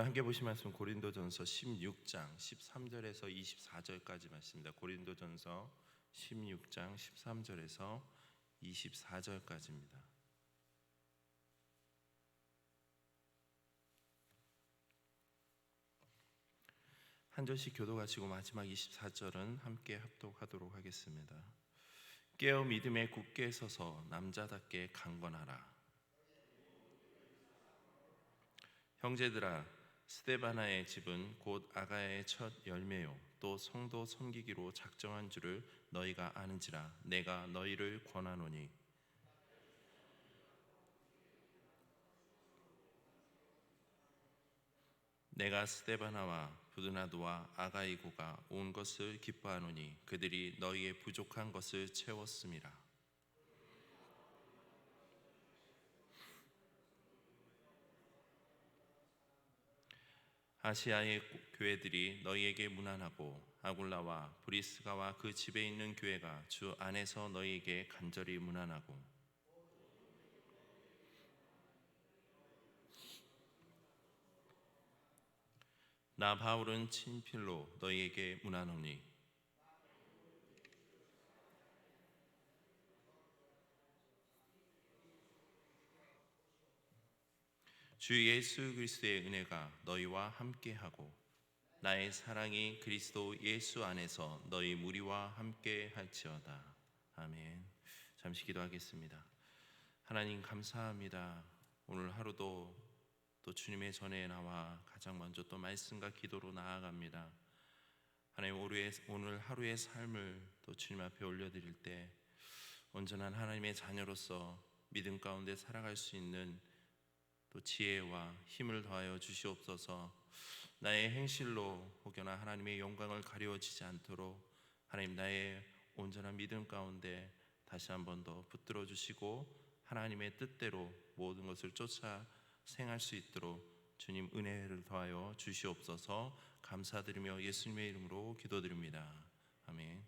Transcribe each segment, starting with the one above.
오늘 함께 보실 말씀 고린도전서 16장 13절에서 24절까지 말씀입니다. 고린도전서 16장 13절에서 24절까지입니다. 한 절씩 교도하시고 마지막 24절은 함께 합독하도록 하겠습니다. 깨어 믿음에 굳게 서서 남자답게 강건하라. 형제들아 스테바나의 집은 곧 아가야의 첫 열매요. 또 성도 섬기기로 작정한 줄을 너희가 아는지라 내가 너희를 권하노니. 내가 스테바나와 부드나도와 아가이고가 온 것을 기뻐하노니 그들이 너희의 부족한 것을 채웠음이라 아시아의 교회들이 너희에게 무난하고 아굴라와 브리스가와 그 집에 있는 교회가 주 안에서 너희에게 간절히 무난하고. 나 바울은 친필로 너희에게 무난하니 주 예수 그리스도의 은혜가 너희와 함께하고 나의 사랑이 그리스도 예수 안에서 너희 무리와 함께 할지어다. 아멘. 잠시 기도하겠습니다. 하나님 감사합니다. 오늘 하루도 또 주님의 전에 나와 가장 먼저 또 말씀과 기도로 나아갑니다. 하나님 오늘 하루의 삶을 또 주님 앞에 올려드릴 때 온전한 하나님의 자녀로서 믿음 가운데 살아갈 수 있는 또 지혜와 힘을 더하여 주시옵소서. 나의 행실로 혹여나 하나님의 영광을 가려지지 않도록 하나님 나의 온전한 믿음 가운데 다시 한 번 더 붙들어 주시고 하나님의 뜻대로 모든 것을 쫓아 생할 수 있도록 주님 은혜를 더하여 주시옵소서. 감사드리며 예수님의 이름으로 기도드립니다. 아멘.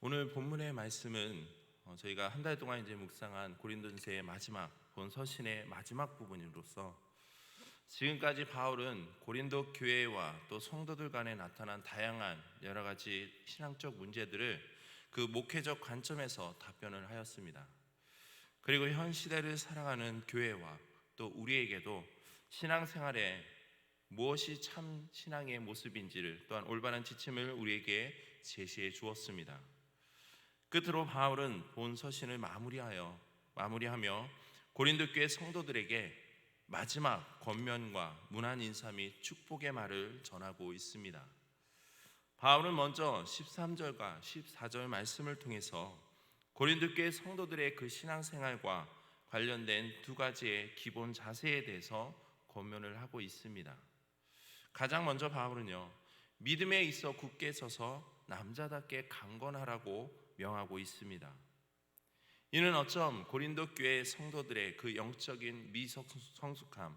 오늘 본문의 말씀은 어, 저희가 한 달 동안 이제 묵상한 고린도전서의 마지막 본 서신의 마지막 부분으로서 지금까지 바울은 고린도 교회와 또 성도들 간에 나타난 다양한 여러 가지 신앙적 문제들을 그 목회적 관점에서 답변을 하였습니다. 그리고 현 시대를 살아가는 교회와 또 우리에게도 신앙생활에 무엇이 참 신앙의 모습인지를 또한 올바른 지침을 우리에게 제시해 주었습니다. 끝으로 바울은 본 서신을 마무리하여 마무리하며 고린도 교회 성도들에게 마지막 권면과 문안 인사 및 축복의 말을 전하고 있습니다. 바울은 먼저 13절과 14절 말씀을 통해서 고린도 교회 성도들의 그 신앙생활과 관련된 두 가지의 기본 자세에 대해서 권면을 하고 있습니다. 가장 먼저 바울은요. 믿음에 있어 굳게 서서 남자답게 강건하라고 명하고 있습니다. 이는 어쩜 고린도 교회 성도들의 그 영적인 미성숙함,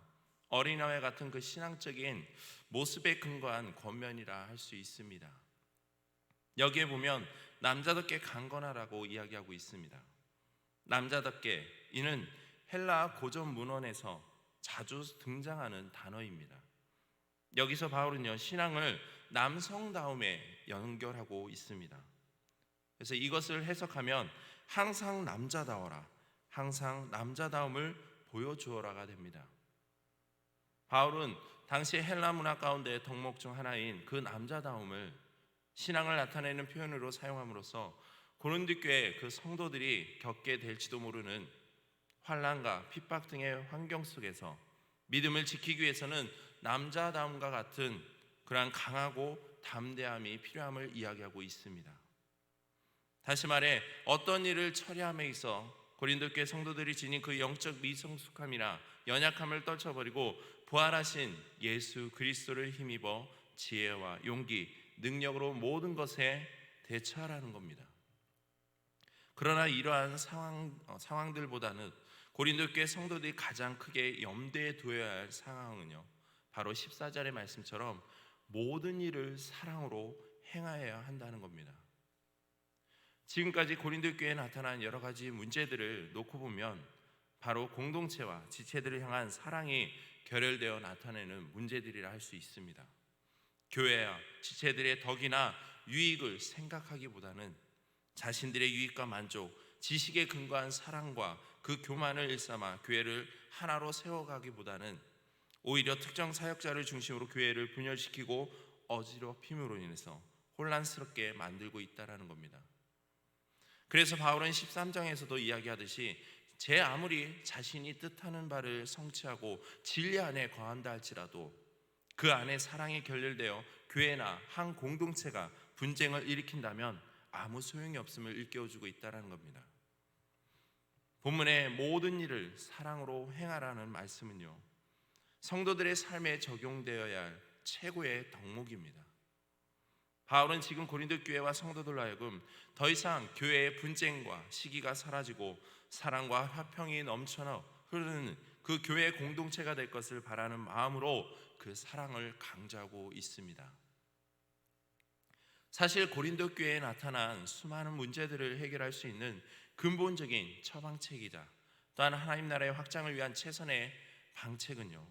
어린아이 같은 그 신앙적인 모습에 근거한 권면이라 할 수 있습니다. 여기에 보면 남자답게 강건하라고 이야기하고 있습니다. 남자답게 이는 헬라 고전 문헌에서 자주 등장하는 단어입니다. 여기서 바울은요 신앙을 남성다움에 연결하고 있습니다. 그래서 이것을 해석하면 항상 남자다워라. 항상 남자다움을 보여주어라가 됩니다. 바울은 당시 헬라 문화 가운데 덕목 중 하나인 그 남자다움을 신앙을 나타내는 표현으로 사용함으로써 고린도 교회 그 성도들이 겪게 될지도 모르는 환란과 핍박 등의 환경 속에서 믿음을 지키기 위해서는 남자다움과 같은 그러한 강하고 담대함이 필요함을 이야기하고 있습니다. 다시 말해 어떤 일을 처리함에 있어 고린도 교 성도들이 지닌 그 영적 미성숙함이나 연약함을 떨쳐버리고 부활하신 예수 그리스도를 힘입어 지혜와 용기, 능력으로 모든 것에 대처하라는 겁니다. 그러나 이러한 상황, 어, 상황들보다는 고린도 교 성도들이 가장 크게 염두에 두어야 할 상황은요. 바로 14절의 말씀처럼 모든 일을 사랑으로 행하여야 한다는 겁니다. 지금까지 고린도 교회에 나타난 여러 가지 문제들을 놓고 보면 바로 공동체와 지체들을 향한 사랑이 결혈되어 나타내는 문제들이라 할 수 있습니다. 교회와 지체들의 덕이나 유익을 생각하기보다는 자신들의 유익과 만족, 지식에 근거한 사랑과 그 교만을 일삼아 교회를 하나로 세워가기보다는 오히려 특정 사역자를 중심으로 교회를 분열시키고 어지럽힘으로 인해서 혼란스럽게 만들고 있다라는 겁니다. 그래서 바울은 13장에서도 이야기하듯이 제 아무리 자신이 뜻하는 바를 성취하고 진리 안에 거한다 할지라도 그 안에 사랑이 결렬되어 교회나 한 공동체가 분쟁을 일으킨다면 아무 소용이 없음을 일깨워주고 있다라는 겁니다. 본문의 모든 일을 사랑으로 행하라는 말씀은요. 성도들의 삶에 적용되어야 할 최고의 덕목입니다. 바울은 지금 고린도 교회와 성도들로 하여금 더 이상 교회의 분쟁과 시기가 사라지고 사랑과 화평이 넘쳐나 흐르는 그 교회 공동체가 될 것을 바라는 마음으로 그 사랑을 강조하고 있습니다. 사실 고린도 교회에 나타난 수많은 문제들을 해결할 수 있는 근본적인 처방책이자 또한 하나님 나라의 확장을 위한 최선의 방책은요.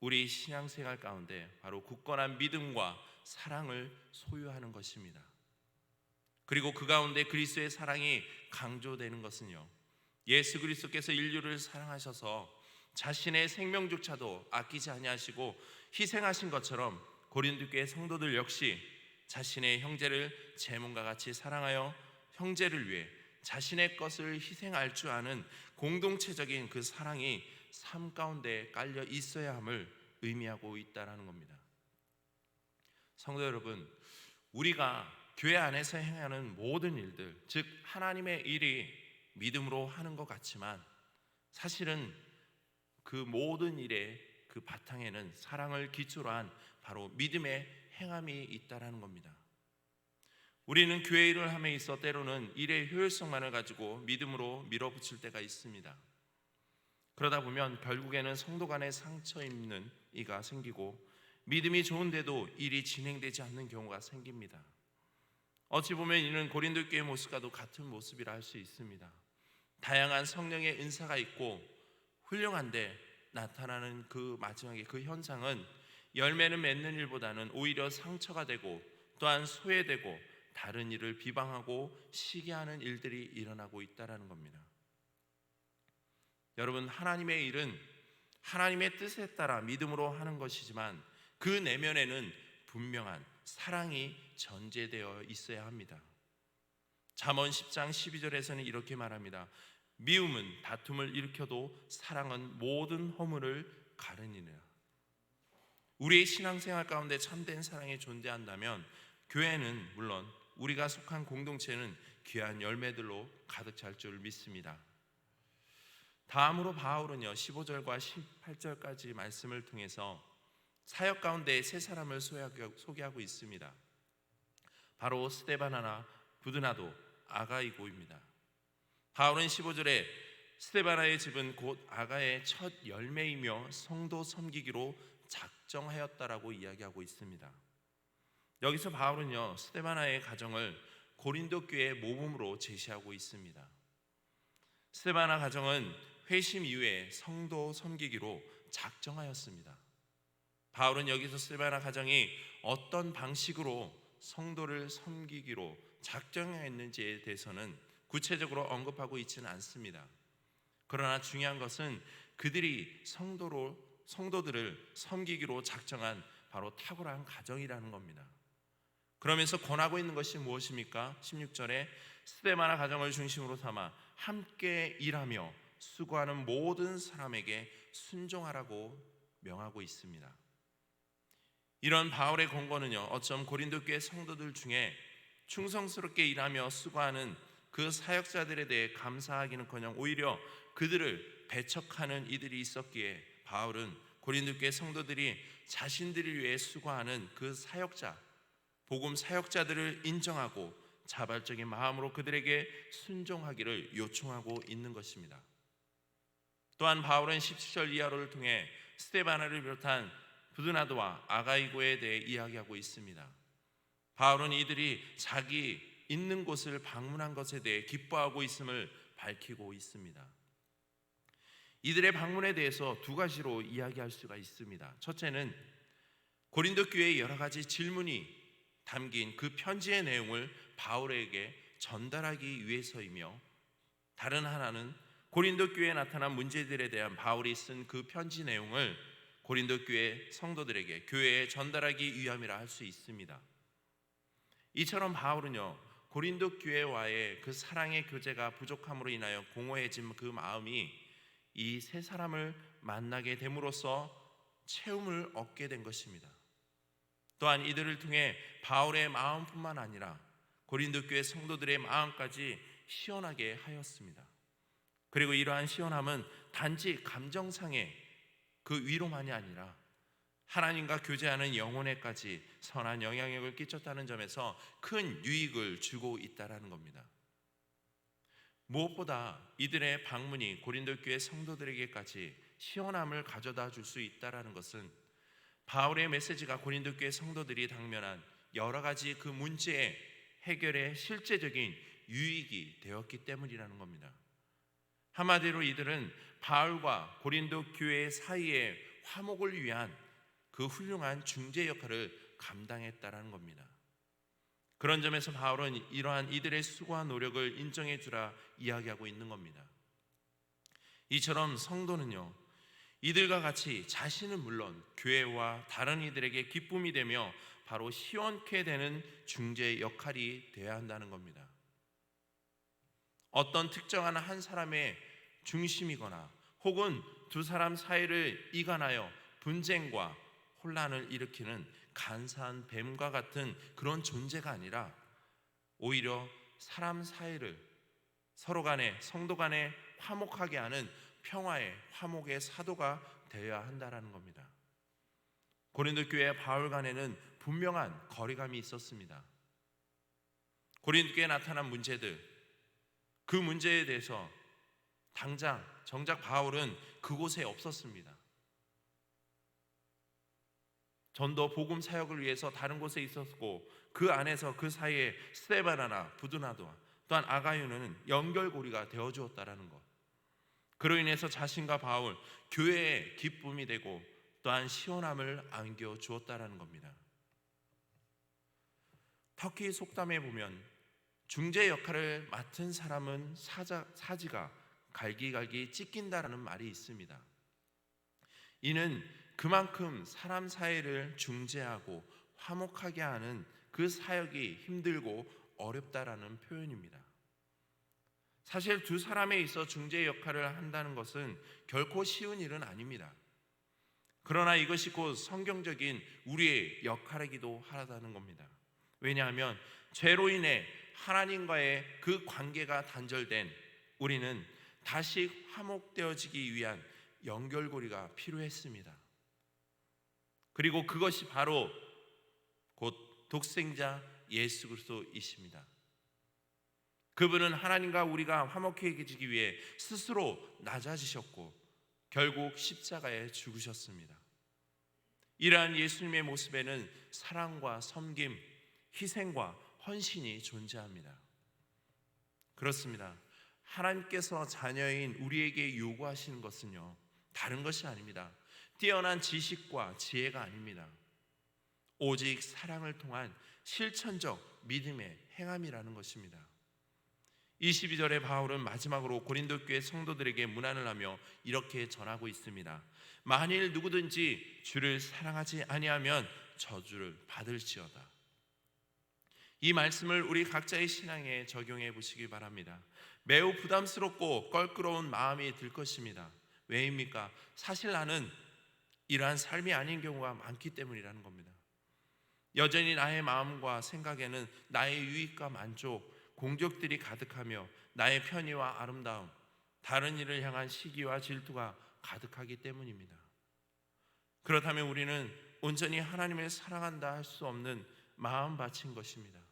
우리 신앙생활 가운데 바로 굳건한 믿음과 사랑을 소유하는 것입니다. 그리고 그 가운데 그리스도의 사랑이 강조되는 것은요. 예수 그리스도께서 인류를 사랑하셔서 자신의 생명조차도 아끼지 아니하시고 희생하신 것처럼 고린도 교회 성도들 역시 자신의 형제를 제 몸과 같이 사랑하여 형제를 위해 자신의 것을 희생할 줄 아는 공동체적인 그 사랑이 삶 가운데 깔려 있어야 함을 의미하고 있다라는 겁니다. 성도 여러분, 우리가 교회 안에서 행하는 모든 일들, 즉 하나님의 일이 믿음으로 하는 것 같지만 사실은 그 모든 일의 그 바탕에는 사랑을 기초로 한 바로 믿음의 행함이 있다라는 겁니다. 우리는 교회 일을 함에 있어 때로는 일의 효율성만을 가지고 믿음으로 밀어붙일 때가 있습니다. 그러다 보면 결국에는 성도 간에 상처 입는 이가 생기고 믿음이 좋은데도 일이 진행되지 않는 경우가 생깁니다. 어찌 보면 이는 고린도 교회 모습과도 같은 모습이라 할 수 있습니다. 다양한 성령의 은사가 있고 훌륭한데 나타나는 그 마지막에 그 현상은 열매는 맺는 일보다는 오히려 상처가 되고 또한 소외되고 다른 일을 비방하고 시기하는 일들이 일어나고 있다라는 겁니다. 여러분 하나님의 일은 하나님의 뜻에 따라 믿음으로 하는 것이지만 그 내면에는 분명한 사랑이 전제되어 있어야 합니다. 잠언 10장 12절에서는 이렇게 말합니다. 미움은 다툼을 일으켜도 사랑은 모든 허물을 가르니라. 우리의 신앙생활 가운데 참된 사랑이 존재한다면 교회는 물론 우리가 속한 공동체는 귀한 열매들로 가득 찰 줄 믿습니다. 다음으로 바울은요 15절과 18절까지 말씀을 통해서 사역 가운데 세 사람을 소개하고 있습니다. 바로 스테바나나 부드나도 아가이고입니다. 바울은 15절에 스테바나의 집은 곧 아가의 첫 열매이며 성도 섬기기로 작정하였다라고 이야기하고 있습니다. 여기서 바울은요 스테바나의 가정을 고린도 교회의 모범으로 제시하고 있습니다. 스테바나 가정은 회심 이후에 성도 섬기기로 작정하였습니다. 바울은 여기서 스테바나 가정이 어떤 방식으로 성도를 섬기기로 작정했는지에 대해서는 구체적으로 언급하고 있지는 않습니다. 그러나 중요한 것은 그들이 성도로 성도들을 섬기기로 작정한 바로 탁월한 가정이라는 겁니다. 그러면서 권하고 있는 것이 무엇입니까? 16절에 스데마나 가정을 중심으로 삼아 함께 일하며 수고하는 모든 사람에게 순종하라고 명하고 있습니다. 이런 바울의 권고는요, 어쩜 고린도 교회 성도들 중에 충성스럽게 일하며 수고하는 그 사역자들에 대해 감사하기는커녕 오히려 그들을 배척하는 이들이 있었기에 바울은 고린도 교회 성도들이 자신들을 위해 수고하는 그 사역자 복음 사역자들을 인정하고 자발적인 마음으로 그들에게 순종하기를 요청하고 있는 것입니다. 또한 바울은 17절 이하로를 통해 스테바나를 비롯한 부드나도와 아가이고에 대해 이야기하고 있습니다. 바울은 이들이 자기 있는 곳을 방문한 것에 대해 기뻐하고 있음을 밝히고 있습니다. 이들의 방문에 대해서 두 가지로 이야기할 수가 있습니다. 첫째는 고린도 교회의 여러 가지 질문이 담긴 그 편지의 내용을 바울에게 전달하기 위해서이며 다른 하나는 고린도 교회에 나타난 문제들에 대한 바울이 쓴 그 편지 내용을 고린도 교회 성도들에게 교회에 전달하기 위함이라 할 수 있습니다. 이처럼 바울은요 고린도 교회와의 그 사랑의 교제가 부족함으로 인하여 공허해진 그 마음이 이 세 사람을 만나게 됨으로써 채움을 얻게 된 것입니다. 또한 이들을 통해 바울의 마음뿐만 아니라 고린도 교회 성도들의 마음까지 시원하게 하였습니다. 그리고 이러한 시원함은 단지 감정상의 그 위로만이 아니라 하나님과 교제하는 영혼에까지 선한 영향력을 끼쳤다는 점에서 큰 유익을 주고 있다라는 겁니다. 무엇보다 이들의 방문이 고린도 교회 성도들에게까지 시원함을 가져다 줄 수 있다라는 것은 바울의 메시지가 고린도 교회 성도들이 당면한 여러 가지 그 문제의 해결에 실제적인 유익이 되었기 때문이라는 겁니다. 한마디로 이들은 바울과 고린도 교회 사이의 화목을 위한 그 훌륭한 중재 역할을 감당했다라는 겁니다. 그런 점에서 바울은 이러한 이들의 수고와 노력을 인정해 주라 이야기하고 있는 겁니다. 이처럼 성도는요. 이들과 같이 자신은 물론 교회와 다른 이들에게 기쁨이 되며 바로 시원케 되는 중재 역할이 되어야 한다는 겁니다. 어떤 특정한 한 사람의 중심이거나 혹은 두 사람 사이를 이간하여 분쟁과 혼란을 일으키는 간사한 뱀과 같은 그런 존재가 아니라 오히려 사람 사이를 서로 간에 성도 간에 화목하게 하는 평화의 화목의 사도가 되어야 한다라는 겁니다. 고린도 교회 바울 간에는 분명한 거리감이 있었습니다. 고린도 교회에 나타난 문제들 그 문제에 대해서 당장 정작 바울은 그곳에 없었습니다. 전도 복음 사역을 위해서 다른 곳에 있었고 그 안에서 그 사이에 스테바나나 부두나도와 또한 아가유는 연결고리가 되어 주었다라는 것. 그로 인해서 자신과 바울 교회의 기쁨이 되고 또한 시원함을 안겨 주었다라는 겁니다. 터키 속담에 보면 중재 역할을 맡은 사람은 사자, 사지가 갈기갈기 찢긴다라는 말이 있습니다. 이는 그만큼 사람 사이를 중재하고 화목하게 하는 그 사역이 힘들고 어렵다라는 표현입니다. 사실 두 사람에 있어 중재 역할을 한다는 것은 결코 쉬운 일은 아닙니다. 그러나 이것이 곧 성경적인 우리의 역할이기도 하다는 겁니다. 왜냐하면 죄로 인해 하나님과의 그 관계가 단절된 우리는 다시 화목되어지기 위한 연결고리가 필요했습니다. 그리고 그것이 바로 곧 독생자 예수 그리스도이십니다. 그분은 하나님과 우리가 화목해지기 위해 스스로 낮아지셨고 결국 십자가에 죽으셨습니다. 이러한 예수님의 모습에는 사랑과 섬김, 희생과 헌신이 존재합니다. 그렇습니다. 하나님께서 자녀인 우리에게 요구하시는 것은요, 다른 것이 아닙니다. 뛰어난 지식과 지혜가 아닙니다. 오직 사랑을 통한 실천적 믿음의 행함이라는 것입니다. 22절에 바울은 마지막으로 고린도 교회 성도들에게 문안을 하며 이렇게 전하고 있습니다. 만일 누구든지 주를 사랑하지 아니하면 저주를 받을지어다. 이 말씀을 우리 각자의 신앙에 적용해 보시기 바랍니다. 매우 부담스럽고 껄끄러운 마음이 들 것입니다. 왜입니까? 사실 나는 이러한 삶이 아닌 경우가 많기 때문이라는 겁니다. 여전히 나의 마음과 생각에는 나의 유익과 만족, 공적들이 가득하며 나의 편의와 아름다움, 다른 일을 향한 시기와 질투가 가득하기 때문입니다. 그렇다면 우리는 온전히 하나님을 사랑한다 할 수 없는 마음 바친 것입니다.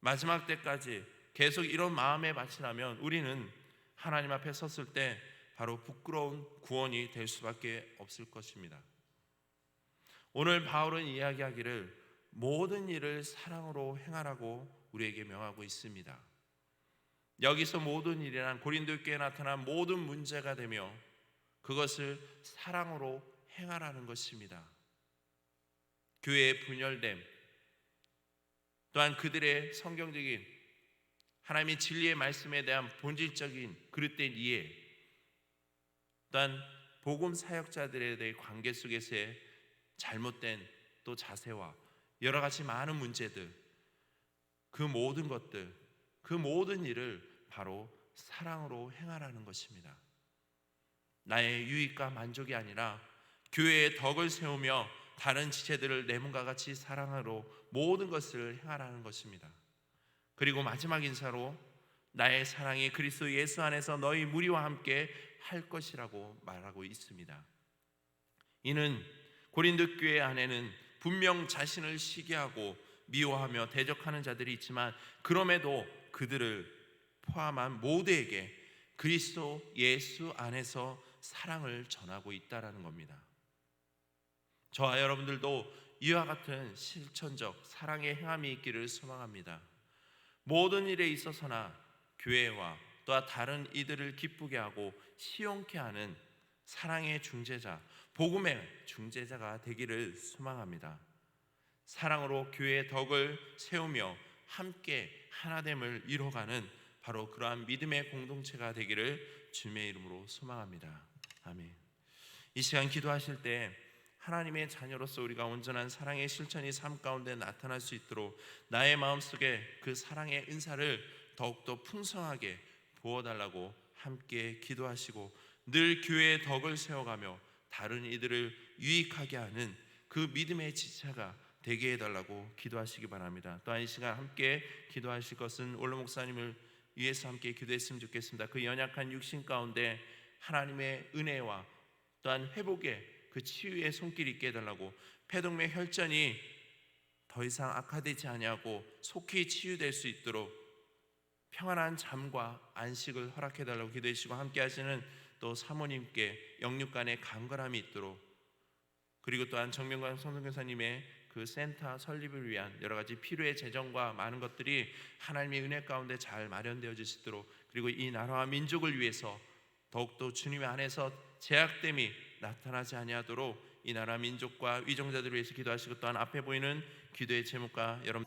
마지막 때까지 계속 이런 마음에 바치라면 우리는 하나님 앞에 섰을 때 바로 부끄러운 구원이 될 수밖에 없을 것입니다. 오늘 바울은 이야기하기를 모든 일을 사랑으로 행하라고 우리에게 명하고 있습니다. 여기서 모든 일이란 고린도 교회에 나타난 모든 문제가 되며 그것을 사랑으로 행하라는 것입니다. 교회의 분열됨 또한 그들의 성경적인 하나님의 진리의 말씀에 대한 본질적인 그릇된 이해 또한 복음 사역자들에 대해 관계 속에서의 잘못된 또 자세와 여러 가지 많은 문제들 그 모든 것들 그 모든 일을 바로 사랑으로 행하라는 것입니다. 나의 유익과 만족이 아니라 교회의 덕을 세우며 다른 지체들을 내 몸과 같이 사랑으로 모든 것을 행하라는 것입니다. 그리고 마지막 인사로 나의 사랑이 그리스도 예수 안에서 너희 무리와 함께 할 것이라고 말하고 있습니다. 이는 고린도 교회 안에는 분명 자신을 시기하고 미워하며 대적하는 자들이 있지만 그럼에도 그들을 포함한 모두에게 그리스도 예수 안에서 사랑을 전하고 있다라는 겁니다. 저와 여러분들도 이와 같은 실천적 사랑의 행함이 있기를 소망합니다. 모든 일에 있어서나 교회와 또한 다른 이들을 기쁘게 하고 시원케 하는 사랑의 중재자, 복음의 중재자가 되기를 소망합니다. 사랑으로 교회의 덕을 세우며 함께 하나됨을 이뤄가는 바로 그러한 믿음의 공동체가 되기를 주님의 이름으로 소망합니다. 아멘. 이 시간 기도하실 때 하나님의 자녀로서 우리가 온전한 사랑의 실천이 삶 가운데 나타날 수 있도록 나의 마음속에 그 사랑의 은사를 더욱더 풍성하게 부어 달라고 함께 기도하시고 늘 교회의 덕을 세워가며 다른 이들을 유익하게 하는 그 믿음의 지체가 되게 해달라고 기도하시기 바랍니다. 또한 이 시간 함께 기도하실 것은 올로 목사님을 위해서 함께 기도했으면 좋겠습니다. 그 연약한 육신 가운데 하나님의 은혜와 또한 회복의 그 치유의 손길 있게 해달라고. 폐동맥 혈전이 더 이상 악화되지 아니하고 속히 치유될 수 있도록 평안한 잠과 안식을 허락해 달라고 기도해 주시고 함께 하시는 또 사모님께 영육간의 강건함이 있도록. 그리고 또한 정명관 선생교사님의 그 센터 설립을 위한 여러 가지 필요의 재정과 많은 것들이 하나님의 은혜 가운데 잘 마련되어 주시도록. 그리고 이 나라와 민족을 위해서 더욱더 주님의 안에서 제약됨이 나타나지 아니하도록 이 나라 민족과 위정자들을 위해서 기도하시고 또한 앞에 보이는 기도의 제목과 여러분